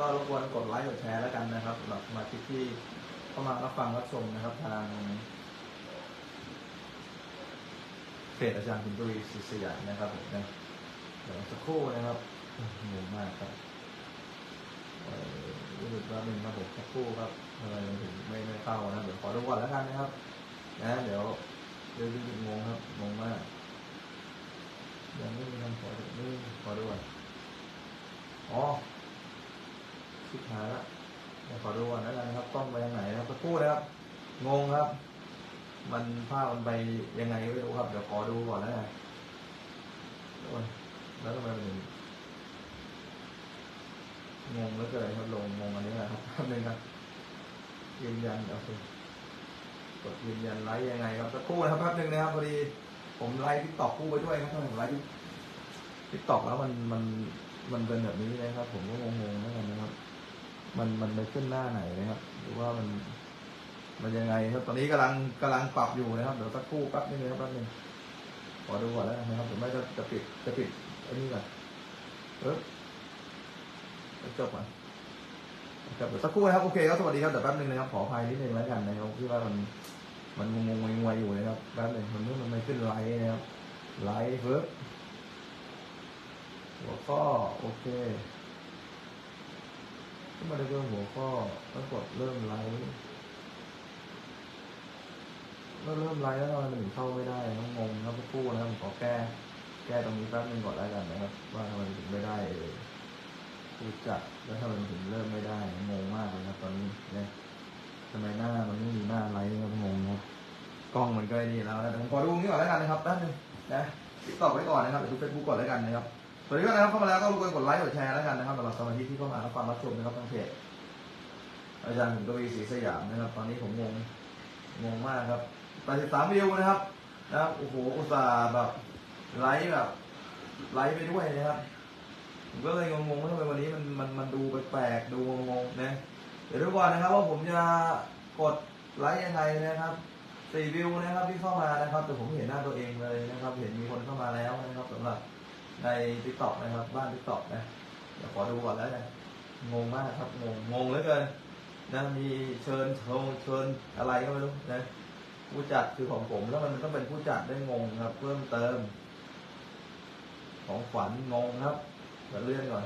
ก็รบกวนกดไลค์กดแชร์แล้วกันนะครับสำหรับสมาชิกที่เข้ามารับฟังรับชมนะครับ ทางเพจอาจารย์คุณตุยศิษยานะครับผมนะเดี๋ยวสักครู่นะครับงงมากครับเอ่อรู้สึกว่าเป็นระบบสักครู่ครับทำไมมันถึงไม่ไม่เข้านะเดี๋ยวขอดูก่อนแล้วกันนะครับ นะ เดี๋ยวเดี๋ยวรู้สึกงงครับงงมากยังไม่มีคำขอดูขอดูก่อนอ๋อ ชิบหายละเดี๋ยวขอดูก่อนแล้วกันะครับต้องไปทางไหนนะครับสักครู่นะครับ งงครับ มันภาพมันไปยังไงไม่รู้ครับ เดี๋ยวขอดูก่อนแล้วกันโอ้ยแล้วทำไมมันงงงเหลือเกินครับลงงงอันนี้แหละครับแป๊บนึงครับยืนยันโอเคกดยืนยันไลค์ยังไงครับสักครู่นะครับแป๊บนึงนะครับพอดีผมไลฟ์ทิกตอกคู่ไปด้วยครับถ้าผมไลฟ์ทิกตอกแล้วมันมันมันเป็นแบบนี้นะครับ ผมก็งงๆแล้วกันนะครับ มันมันไปขึ้นหน้าไหนนะครับ หรือว่ามัน มันยังไงครับ ตอนนี้กำลังกำลังปรับอยู่นะครับ เดี๋ยวสักครู่แป๊บนึงนะครับแป๊บนึงขอดูก่อนแล้วนะครับผมไม่จะจะปิดจะปิดอันนี้ก่อนเออจบก่อนครับเดี๋ยวสักครู่นะครับ โอเคครับสวัสดีครับเดี๋ยวแป๊บนึงนะครับ ขออภัยนิดนึงแล้วกันนะครับที่ว่ามัน มันงงงงวยอยู่นะครับแป๊บนึงมันมันไม่ขึ้นไลน์นะครับไลน์เฟิร์สหัวข้อโอเค ขึ้นมาในเรื่องหัวข้อแล้วกดเริ่มไลฟ์เมื่อเริ่มไลฟ์แล้วทำไมมันถึงเข้าไม่ได้ต้องงงครับกครู่นะครับผมขอแก้แก้ตรงนี้แป๊บนึงก่อนแล้วกันนะครับว่าทำไมถึงไม่ได้เออผู้จัดแล้วทำไมมันถึงเริ่มไม่ได้งงมากเลยครับตอนนี้นี่ยทำไมหน้ามันไม่มีหน้าไลฟ์ครับงงครับกล้องมันก็ไอ้นี่แล้วนะแต่ผมขอดูงนี้ก่อนแล้วกันนะครับแป๊บนึงนะติดต่อไว้ก่อนนะครับเดี๋ยวดูเฟซบุ๊กก่อนแล้วกันนะครับ สวัสดีครับนะครับเข้ามาแล้วก็รบกวนกดไลค์กดแชร์แล้วกันนะครับสำหรับสมาชิกที่เข้ามารับฟังรับชมนะครับทางเพจอาจารย์ผมกวีศรีสยามนะครับ ตอนนี้ผมงงงงมากครับ83วิวนะครับนะครับโอ้โหอุตส่าห์แบบไลค์แบบไลค์ไปด้วยนะครับผมก็เลยงงๆว่าทำไมวันนี้มันมันมันดูแปลกๆดูงงๆนะเดี๋ยวดูก่อนนะครับว่าผมจะกดไลค์ยังไงนะครับสี่วิวนะครับที่เข้ามานะครับ แต่ผมเห็นหน้าตัวเองเลยนะครับ เห็นมีคนเข้ามาแล้วนะครับสำหรับ ในทิกตอกนะครับ บ้านทิกตอกนะเดี๋ยวขอดูก่อนแล้วกันงงมากครับงงงงเหลือเกินนะมีเชิญเชิญเชิญอะไรก็ไม่รู้นะผู้จัดคือของผมแล้วมันต้องเป็นผู้จัดได้งงครับ เพิ่มเติม ของขวัญงงครับเดี๋ยวเลื่อนก่อน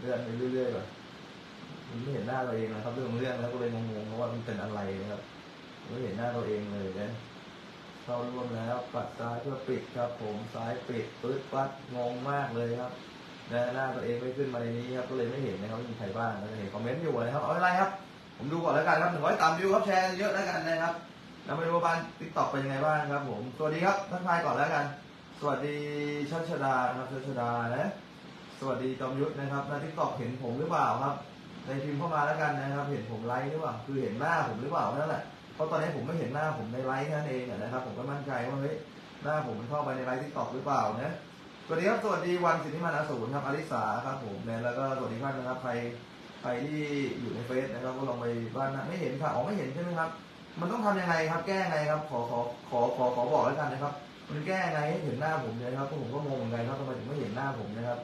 เลื่อนไปเรื่อยๆก่อนมันไม่เห็นหน้าตัวเองนะครับ เรื่องของเรื่องแล้วก็เลยงงๆเพราะว่ามันเป็นอะไรนะครับไม่เห็นหน้าตัวเองเลยนะ เข้าร่วมแล้ว ปัดซ้ายเพื่อปิดครับ ผมซ้ายปิดปึ๊ดปัดงงมากเลยครับนะหน้าตัวเองไม่ขึ้นมาในนี้ครับก็เลยไม่เห็นนะครับมีใครบ้างก็จะเห็นคอมเมนต์อยู่นะครับเอาอะไรครับ ผมดูก่อนแล้วกันครับหนึ่งร้อยตามวิวครับแชร์เยอะแล้วกันนะครับแล้วมาดูว่าบ้านติ๊กต็อกเป็นยังไงบ้างครับ ผมสวัสดีครับทักทายก่อนแล้วกัน สวัสดีชัชดาครับชัชดานะสวัสดีจอมยุทธนะครับในทิกตอกเห็นผมหรือเปล่าครับ ในพิมพ์เข้ามาแล้วกันนะครับ เห็นผมไลค์หรือเปล่า คือเห็นหน้าผมหรือเปล่านั่นแหละ เพราะตอนนี้ผมไม่เห็นหน้าผมในไลฟ์นั่นเองนะครับ ผมก็มั่นใจว่าเฮ้ยหน้าผมมันเข้าไปในไลฟ์ทิกตอกหรือเปล่านะสวัสดีครับสวัสดีวันสิทธิมานาสูนครับอลิสาครับผมเนี่ยแล้วก็สวัสดีท่านนะครับใครใครที่อยู่ในเฟซนะครับก็ลองไปบ้านนะไม่เห็นค่ะอ๋อไม่เห็นใช่ไหมครับ มันต้องทำยังไงครับ แก้ยังไงครับ ขอขอขอขอขอบอกแล้วกันนะครับ มันแก้ยังไงให้เห็นหน้าผมเลยครับเพราะผมก็งงเหมือนกันครับทำไมถึงไม่เห็นหน้าผมนะครับ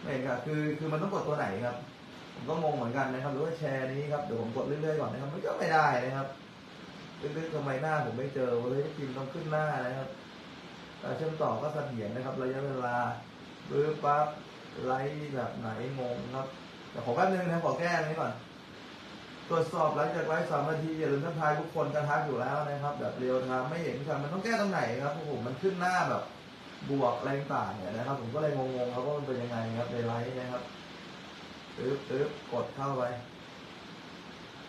ไม่เห็นครับคือคือมันต้องกดตัวไหนครับผมก็งงเหมือนกันนะครับหรือว่าแชร์นี้ครับเดี๋ยวผมกดเรื่อยๆก่อนนะครับมันก็ไม่ได้นะครับ ลึกๆทำไมหน้าผมไม่เจอเลยพิมพ์ต้องขึ้นหน้านะครับแต่เชื่อมต่อก็เสถียรนะครับ ระยะเวลาบื้อปั๊บไลฟ์แบบไหนงงครับแต่ขอแป๊บนึงนะขอแก้นนี้ก่อนตรวจสอบหลังจากไลฟ์สามนาทีอย่าลืมทักทายทุกคนกระทักอยู่แล้วนะครับ แบบเรียวไทม์ไม่เห็นครับมันต้องแก้ตรงไหนครับพวกผมมันขึ้นหน้าแบบบวกอะไรต่างเนี่ยนะครับ ผมก็เลยงงๆครับว่ามันเป็นยังไงครับในไลฟ์นะครับตึ๊บตึ๊บกดเข้าไป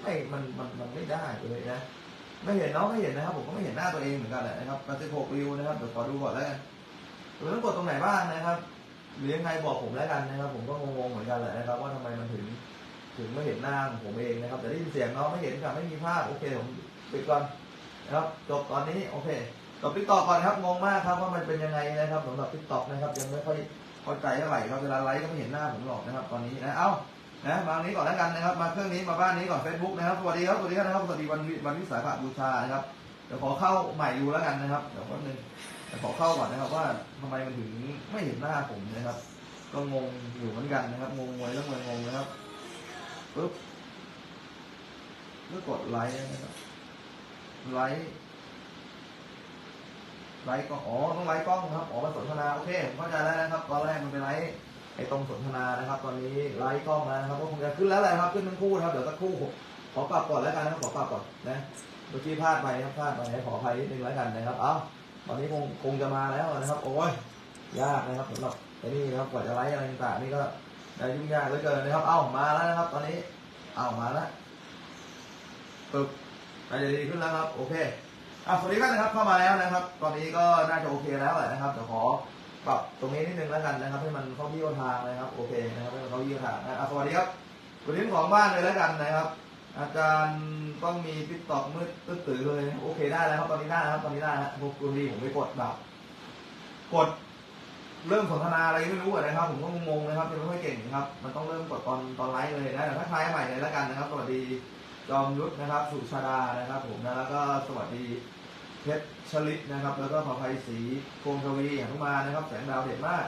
ไม่มันมันมันไม่ได้เลยนะ ไม่เห็นน้องไม่เห็นนะครับ ผมก็ไม่เห็นหน้าตัวเองเหมือนกันแหละนะครับ86วิวนะครับเดี๋ยวขอดูก่อนแล้วกันหรือต้องกดตรงไหนบ้างนะครับหรือยังไงบอกผมแล้วกันนะครับ ผมก็งงๆเหมือนกันแหละนะครับ ว่าทำไมมันถึงถึงไม่เห็นหน้าของผมเองนะครับแต่ได้ยินเสียงน้องไม่เห็นค่ะไม่มีภาพโอเคผมปิดก่อนนะครับจบตอนนี้โอเคจบติ๊กตอกก่อนครับงงมากครับว่ามันเป็นยังไงนะครับสำหรับติ๊กตอกนะครับยังไม่ค่อยเข้าใจเท่าไหร่ครับเวลาไลฟ์ก็ไม่เห็นหน้าผมหรอกนะครับ ตอนนี้นะเอ้า นะมาอันนี้ก่อนแล้วกันนะครับ มาเครื่องนี้มาบ้านนี้ก่อน Facebook นะครับสวัสดีครับสวัสดีครับนะครับสวัสดีวันวันวิสาขบูชานะครับเดี๋ยวขอเข้าใหม่ดูแล้วกันนะครับเดี๋ยวแป๊บนึงเดี๋ยวขอเข้าก่อนนะครับว่าทำไมมันถึงไม่เห็นหน้าผมนะครับ ก็งงอยู่เหมือนกันนะครับงงงวยแล้วงงงงนะครับปุ๊บก็กดไลค์นะครับไลค์ไลค์ก็อ๋อต้องไลค์กล้องครับอ๋อมาสนทนาโอเคผมเข้าใจแล้วนะครับตอนแรกมันเป็นไลค์ ไอ้ตรงสนทนานะครับ ตอนนี้ไลค์กล้องแล้วนะครับก็คงจะขึ้นแล้วแหละครับขึ้นทั้งคู่นะครับเดี๋ยวสักครู่ขอปรับก่อนแล้วกันนะครับขอปรับก่อนนะเมื่อกี้พลาดไปครับพลาดไปขออภัยนิดนึงแล้วกันนะครับเอ้าตอนนี้คงคงจะมาแล้วนะครับ โอ้ยยากนะครับสำหรับไอ้นี่นะครับกว่าจะไลค์อะไรต่างๆนี่ก็ได้ยุ่งยากเหลือเกินนะครับ เอ้ามาแล้วนะครับ ตอนนี้เอ้ามาแล้วปึ๊บน่าจะดีขึ้นแล้วครับ โอเคอะสวัสดีครับนะครับเข้ามาแล้วนะครับ ตอนนี้ก็น่าจะโอเคแล้วแหละนะครับเดี๋ยวขอ ปรับตรงนี้นิดนึงแล้วกันนะครับ ให้มันเข้าที่เข้าทางนะครับโอเคนะครับให้มันเข้าที่เข้าทางนะสวัสดีครับวันนี้ของบ้านเลยแล้วกันนะครับ อาจารย์ต้องมีทิกตอกมืดตื้อตื่อเลยโอเคได้แล้วครับตอนนี้ได้แล้วครับตอนนี้ได้แล้วพวกคุณดีผมไปกดแบบกดเริ่มสนทนาอะไรไม่รู้นะครับ ผมก็งงๆนะครับยังไม่ค่อยเก่งนะครับ มันต้องเริ่มกดตอนตอนไลฟ์เลยนะแต่ถ้าใครใหม่เลยแล้วกันนะครับ สวัสดีจอมยุทธนะครับ สุชาดานะครับ ผมนะแล้วก็สวัสดี เพชรชลิตนะครับ แล้วก็ขอภัยศรีพวงทวีหนุมานะครับ แสงดาวเด่นมาก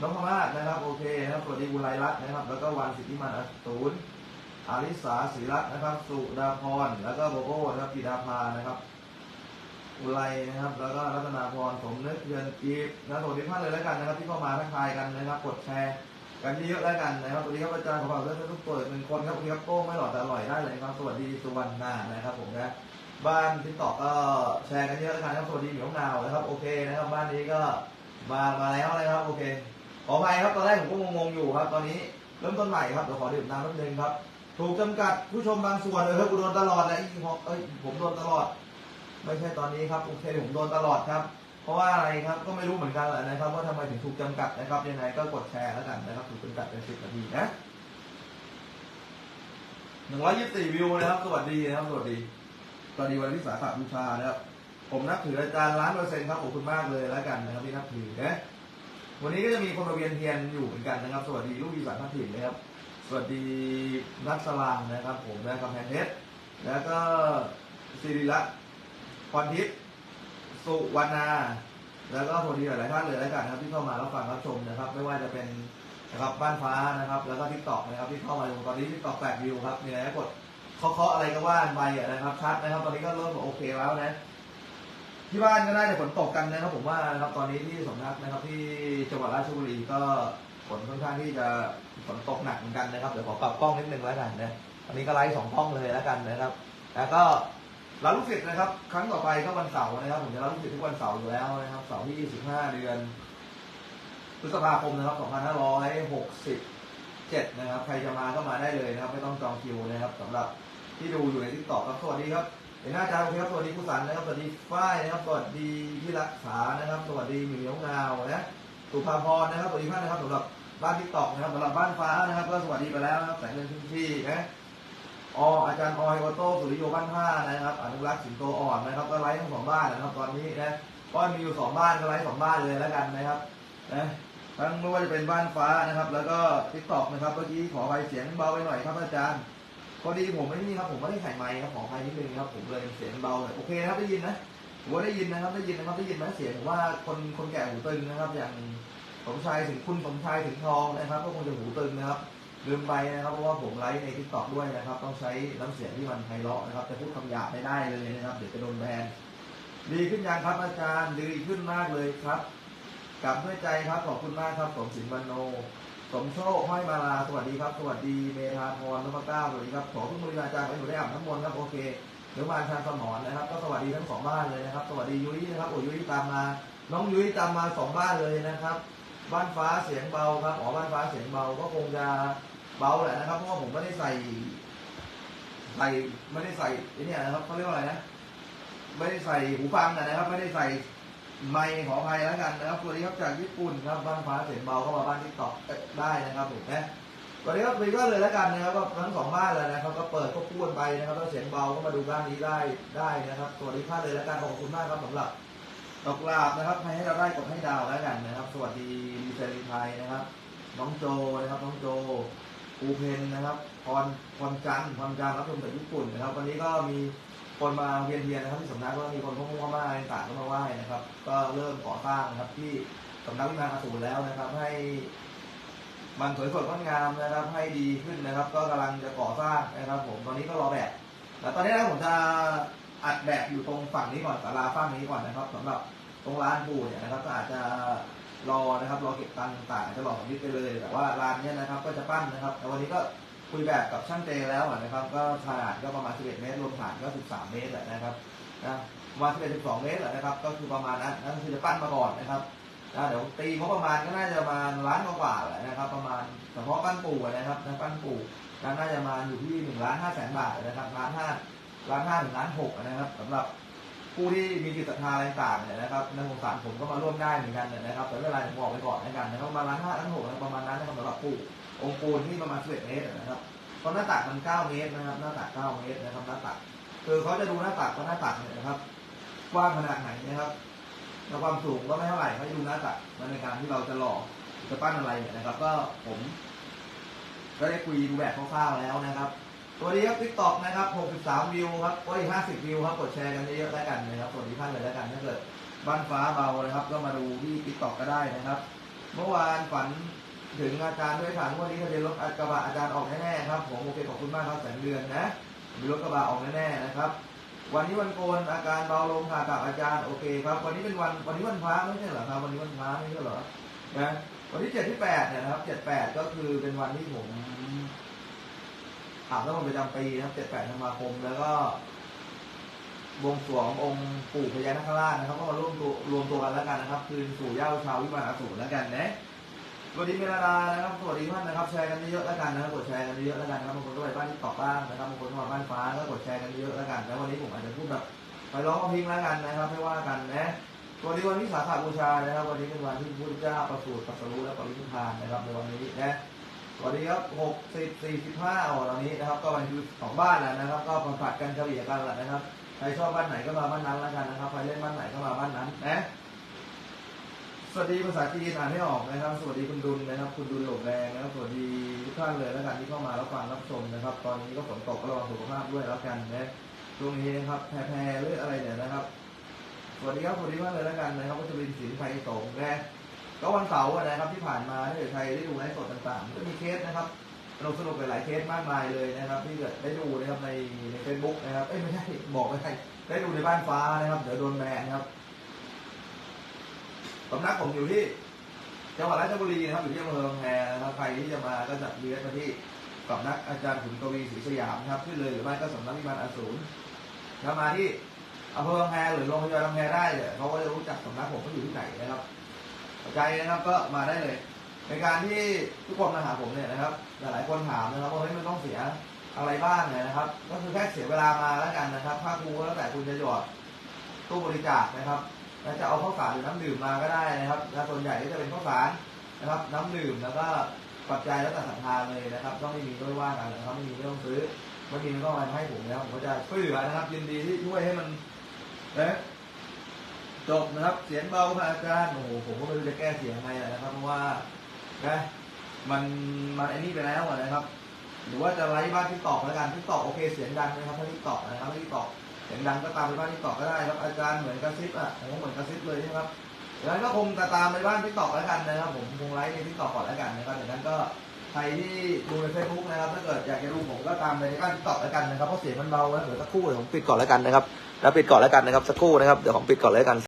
น้องพมาศนะครับ โอเคนะครับสวัสดีบุไรรัตน์นะครับ แล้วก็วันสิทธิมันอสูรอาริสาศิรัตน์นะครับ สุดาพร แล้วก็โบโบนะครับปิดาภานะครับอุไรนะครับ แล้วก็รัตนาพรสมนึกเยือนกีบนะสวัสดีท่านเลยแล้วกันนะครับ ที่เข้ามาทักทายกันนะครับ กดแชร์กันเยอะๆแล้วกันนะครับสวัสดีครับอาจารย์ขอฝากเรื่องทุกตัวหนึ่งคนครับสวัสดีครับโต้ไม่หล่อแต่อร่อยได้เลยครับ สวัสดีสุวรรณานะครับผมนะ บ้านทิกตอกก็แชร์กันเยอะแล้วกันครับสวัสดีเหมียวหนาวนะครับโอเคนะครับบ้านนี้ก็มามาแล้วนะครับโอเคขออภัยครับตอนแรกผมก็งงๆอยู่ครับ ตอนนี้เริ่มต้นใหม่ครับเดี๋ยวขอดื่มน้ำแป๊บนึงครับ ถูกจำกัดผู้ชมบางส่วนเลยครับกูโดนตลอดเลยอีพอเอ้ยผมโดนตลอด ไม่ใช่ตอนนี้ครับโอเคผมโดนตลอดครับ เพราะว่าอะไรครับก็ไม่รู้เหมือนกันแหละนะครับว่าทำไมถึงถูกจำกัดนะครับยังไงก็กดแชร์แล้วกันนะครับถูกจำกัดเป็นสิบนาทีนะหนึ่งร้อยยี่สิบสี่วิวนะครับสวัสดีนะครับสวัสดี สวัสดีวันวิสาขบูชานะครับผมนับถืออาจารย์ล้านเปอร์เซ็นต์ครับขอบคุณมากเลยแล้วกันนะครับที่นับถือนะวันนี้ก็จะมีคนมาเวียนเทียนอยู่เหมือนกันนะครับ สวัสดีลูกอีสานพัฒถิ่นนะครับ สวัสดีนัทสลางนะครับ ผมนะกำแพงเพชรแล้วก็ศิริรัตน์พรทิพย์สุวรรณาแล้วก็สวัสดีหลายๆท่านเลยแล้วกันนะครับ ที่เข้ามารับฟังรับชมนะครับ ไม่ว่าจะเป็นนะครับบ้านฟ้านะครับ แล้วก็ทิกตอกนะครับที่เข้ามาดูตอนนี้ทิกตอกแปดวิวครับมีอะไรกด เคาะอะไรก็ว่านไปอะนะครับชัดนะครับ ตอนนี้ก็เริ่มโอเคแล้วนะ ที่บ้านก็น่าจะฝนตกกันนะครับ ผมว่านะครับตอนนี้ที่สำนักนะครับ ที่จังหวัดราชบุรีก็ฝนค่อนข้างที่จะฝนตกหนักเหมือนกันนะครับเดี๋ยวขอปรับกล้องนิดนึงแล้วกันนะตอนนี้ก็ไลฟ์สองกล้องเลยแล้วกันนะครับ แล้วก็รับลูกศิษย์นะครับ ครั้งต่อไปก็วันเสาร์นะครับผมจะรับลูกศิษย์ทุกวันเสาร์อยู่แล้วนะครับเสาร์ที่ 25 เดือนพฤษภาคมนะครับ 2567 นะครับ ใครจะมาก็มาได้เลยนะครับ ไม่ต้องจองคิวนะครับสำหรับ ที่ดูอยู่ในทิกตอกครับสวัสดีครับเห็นหน้าอาจาโอเคครับสวัสดีผู้สันนะครับสวัสดีฝ้ายนะครับสวัสดีพี่รักษานะครับ สวัสดีมิวเหนียวงาวนะสุภาพรนะครับสวัสดีท่านนะครับสำหรับบ้านทิกตอกนะครับสำหรับบ้านฟ้านะครับ ก็สวัสดีไปแล้วนะครับแสงเงินชุ่มชี่นะออาจารย์ออยโอโต้สุริโยบ้านท่านะครับอนุรักษ์สิงโตอ่อนนะครับก็ไลฟ์ทั้งสองบ้านนะครับ ตอนนี้นะก็มีอยู่สองบ้านก็ไลฟ์สองบ้านเลยแล้วกันนะครับนะทั้งไม่ว่าจะเป็นบ้านฟ้านะครับ แล้วก็ทิกตอกนะครับเมื่อกี้ขอไปเสียงเบาไปหน่อยครับอาจารย์ พอดีผมไม่นี่ครับผมไม่ได้ใส่ไมค์ครับขออภัยนิดนึงครับผมเลยเสียงเบาหน่อยโอเคนะครับได้ยินนะผมว่าได้ยินนะครับได้ยินนะครับได้ยินไหมเสียงผมว่าคนคนแก่หูตึงนะครับ อย่างสมชายถึงคุณสมชายถึงทองนะครับ ก็คงจะหูตึงนะครับลืมไปนะครับเพราะว่าผมไลฟ์ในทิกตอกด้วยนะครับ ต้องใช้น้ำเสียงที่มันไพเราะนะครับจะพูดคำหยาบไม่ได้เลยนะครับ เดี๋ยวจะโดนแบนดีขึ้นยังครับอาจารย์ดีขึ้นมากเลยครับกลับด้วยใจครับขอบคุณมากครับสมศิลป์วันโน สมโชคห้อยมาลาสวัสดีครับ สวัสดีเมธาพรนพเก้าสวัสดีครับขอพึ่งบริการอาจารย์ไปหนูได้อ่าบน้ำมนต์ครับโอเคเดี๋ยวมาทางสมอนนะครับ ก็สวัสดีทั้งสองบ้านเลยนะครับ สวัสดียุ้ยนะครับโอ้ยุ้ยตามมา น้องยุ้ยตามมาสองบ้านเลยนะครับ บ้านฟ้าเสียงเบาครับอ๋อบ้านฟ้าเสียงเบาก็คงจะเบาแหละนะครับเพราะว่าผมไม่ได้ใส่ใส่ไม่ได้ใส่ไอ้เนี่ยนะครับเขาเรียกว่าอะไรนะไม่ได้ใส่หูฟังนะครับ ไม่ได้ใส่ ไมค์ขออภัยแล้วกันนะครับสวัสดีครับจากญี่ปุ่นครับบ้านฟ้าเสียงเบาก็มาบ้านทิกตอกได้นะครับผมนะสวัสดีครับวีก็เลยแล้วกันนะครับก็ทั้งสองบ้านเลยนะครับก็เปิดก็พูดไปนะครับถ้าเสียงเบาก็มาดูบ้านนี้ได้ได้นะครับสวัสดีท่านเลยแล้วกันขอบคุณมากครับสำหรับดอกลาบนะครับให้เราได้กดให้ดาวแล้วกันนะครับ สวัสดีดีเซลีไทยนะครับ น้องโจนะครับน้องโจปูเพนนะครับพรพรจันทร์พรจันทร์รับชมจากญี่ปุ่นนะครับ วันนี้ก็มี คนมาเวียนเทียนนะครับที่สำนักก็มีคนพวกมุ่งมาต่างๆก็มาไหว้นะครับ ก็เริ่มก่อสร้างนะครับที่สำนักวิมานอสูรแล้วนะครับ ให้ มันสวยสดงดงามนะครับ ให้ดีขึ้นนะครับ ก็กำลังจะก่อสร้างนะครับ ผมตอนนี้ก็รอแบบแล้วตอนนี้นะผมจะอัดแบบอยู่ตรงฝั่งนี้ก่อนศาลาฝั่งนี้ก่อนนะครับสำหรับตรงร้านปูเนี่ยนะครับก็อาจจะรอนะครับรอเก็บตังค์ต่างจจะหลอกนิดไปเลย แต่ว่าร้านเนี้ยนะครับ ก็จะปั้นนะครับแต่วันนี้ก็ คุยแบบกับช่างเจแล้วนะครับ ก็ขนาดก็ประมาณ 11 เมตร รวมฐานก็ 13 เมตรแหละนะครับนะประมาณ 11 12 เมตรแหละนะครับ ก็คือประมาณนั้นนั่นคือจะปั้นมาก่อนนะครับนะเดี๋ยวตีงบประมาณก็น่าจะประมาณล้านกว่าแหละนะครับ ประมาณเฉพาะปั้นปูนะครับนะปั้นปูนะน่าจะมาอยู่ที่หนึ่งล้านห้าแสนบาทนะครับล้านห้าล้านห้าถึงล้านหกนะครับสำหรับผู้ที่มีจิตศรัทธาอะไรต่างๆเนี่ยนะครับในักสงสารผมก็มาร่วมได้เหมือนกันนะครับแต่เป็นไรผมบอกไปก่อนนะครับนะครับประมาณล้านห้าล้านหกประมาณนั้นนะครับสำหรับปู องค์ปูนที่ประมาณสิบเมตรนะครับเพราะหน้าตักมันเก้าเมตรนะครับ หน้าตักเก้าเมตรนะครับ หน้าตักคือเขาจะดูหน้าตักว่าหน้าตักเนี่ยนะครับกว้างขนาดไหนนะครับแล้วความสูงก็ไม่เท่าไหร่ให้ดูหน้าตักในการที่เราจะหล่อจะปั้นอะไรเนี่ยนะครับ ก็ผมก็ได้คุยดูแบบคร่าวๆแล้วนะครับสวัสดีครับ TikTok นะครับ 63 วิวครับโอ้ย50 วิวครับ กดแชร์กันเยอะๆแล้วกันนะครับสวัสดีท่านเลยแล้วกัน ถ้าเกิดบ้านฟ้าเบานะครับ ก็มาดูที่ TikTok ก็ได้นะครับ เมื่อวานฝัน ถึงอาจารย์ด้วยฝันวันนี้ทะเบียนรถกระบะอาจารย์ออกแน่ๆครับผมโอเคขอบคุณมากครับแสนเดือนนะมีรถกระบะออกแน่ๆนะครับวันนี้วันโกนอาการเบาลงค่ะกับอาจารย์โอเคครับ วันนี้เป็นวันวันนี้วันพระไม่ใช่เหรอครับวันนี้วันพระไม่ใช่เหรอนะวันที่เจ็ดที่แปดเนี่ยนะครับเจ็ดแปดก็คือเป็นวันที่ผมอาบน้ำมนต์ประจำปีนะครับเจ็ดแปดธันวาคมแล้วก็บวงสรวงองค์ปู่พญานาคราชนะครับก็มาร่วมตัวรวมตัวกันแล้วกันนะครับ คืนสู่เย้าชาววิมานอสูรแล้วกันนะ สวัสดีเมลาดานะครับสวัสดีท่านนะครับแชร์กันเยอะแล้วกันนะครับกดแชร์กันเยอะแล้วกันนะครับบางคนก็ไปบ้านที่ตอกบ้างนะครับบางคนก็มาบ้านฟ้าก็กดแชร์กันเยอะแล้วกันแล้ววันนี้ผมอาจจะพูดแบบไปร้องมาพิงแล้วกันนะครับไม่ว่ากันนะวันนี้วันที่สาขาบูชานะครับ วันนี้เป็นวันที่พุทธเจ้าประสูติตรัสรู้และปรินิพพานนะครับในวันนี้นะสวัสดีครับหกสิบสี่สิบห้าอ๋อตอนนี้นะครับ ก็วันคือสองบ้านแล้วนะครับ ก็ผลัดกันเฉลี่ยกันแหละนะครับใครชอบบ้านไหนก็มาบ้านนั้นแล้วกันนะครับใครเล่นบ้านไหนก็มาบ้านนั้นนะ สวัสดีภาษาจีนอ่านให้ออกนะครับ สวัสดีคุณดุลนะครับ คุณดุลหลบแรงนะครับ สวัสดีทุกท่านเลยแล้วกันที่เข้ามารับฟังรับชมนะครับ ตอนนี้ก็ฝนตกก็ระวังสุขภาพด้วยแล้วกันนะช่วงนี้นะครับแพรๆหรืออะไรเนี่ยนะครับ สวัสดีครับสวัสดีมากเลยแล้วกันนะครับก็จะเป็นสินไฟสงฆ์นะก็วันเสาร์นะครับที่ผ่านมาถ้าเกิดใครได้ดูไลฟ์สดต่างๆ ก็มีเคสนะครับสนุกสนุกหลายเคสมากมายเลยนะครับที่เกิดได้ดูนะครับในในเฟซบุ๊กนะครับเอ้ยไม่ใช่บอกไม่ใช่ได้ดูในบ้านฟ้านะครับเดี๋ยวโดนแบนนะครับ สำนักผมอยู่ที่จังหวัดราชบุรีนะครับอยู่ที่อำเภอบางแพนะครับใครที่จะมาก็จะเลี้ยงมาที่สำนักอาจารย์ขุนกวีศรีสยามครับขึ้นเลยหรือไม่ก็สำนักวิมานอสูรถ้ามาที่อำเภอบางแพหรือโรงพยาบาลบางแพได้เนี่ยเขาก็จะรู้จักสำนักผมก็อยู่ที่ไหนนะครับใจนะครับก็มาได้เลย ในการที่ทุกคนมาหาผมเนี่ยนะครับหลายๆคนถามนะครับว่าเฮ้ยมันต้องเสียอะไรบ้างเนี่ยนะครับ ก็คือแค่เสียเวลามาแล้วกันนะครับค่าครูแล้วแต่คุณจะหยอดตู้บริจาคนะครับ แล้วจะเอาข้าวสารหรือน้ำดื่มมาก็ได้นะครับแล้วส่วนใหญ่ก็จะเป็นข้าวสารนะครับ น้ำดื่มแล้วก็ปัจจัยแล้วแต่ศรัทธาเลยนะครับ ต้องไม่มีก็ว่ากันนะครับไม่มีไม่ต้องซื้อเมื่อกี้มันก็มาให้ผมแล้วผมก็จะช่วยเหลือนะครับ ยินดีที่ช่วยให้มันนะจบนะครับ เสียงเบาค่ะอาจารย์โอ้โหผมก็ไม่รู้จะแก้เสียงไงนะครับ เพราะว่านะมันมันไอ้นี่ไปแล้วนะครับ หรือว่าจะไลฟ์บ้านที่ตอกแล้วกันที่ตอกโอเคเสียงดังนะครับถ้าที่ตอกนะครับที่ตอก เสียงดังก็ตามไปบ้านที่ตอกก็ได้ครับอาจารย์เหมือนกระซิบอะผมเหมือนกระซิบเลยนะครับดังนั้นก็คงจะตามไปบ้านที่ตอกแล้วกันนะครับ ผมคงไลฟ์ในที่ตอกก่อนแล้วกันนะครับอย่างนั้นก็ใครที่ดูในเฟซบุ๊กนะครับถ้าเกิดอยากจะดูผมก็ตามไปในบ้านที่ตอกแล้วกันนะครับเพราะเสียงมันเบาแล้วเดี๋ยวสักครู่เดี๋ยวผมปิดก่อนแล้วกันนะครับแล้วปิดก่อนแล้วกันนะครับสักครู่นะครับเดี๋ยวผมปิดก่อนแล้วกัน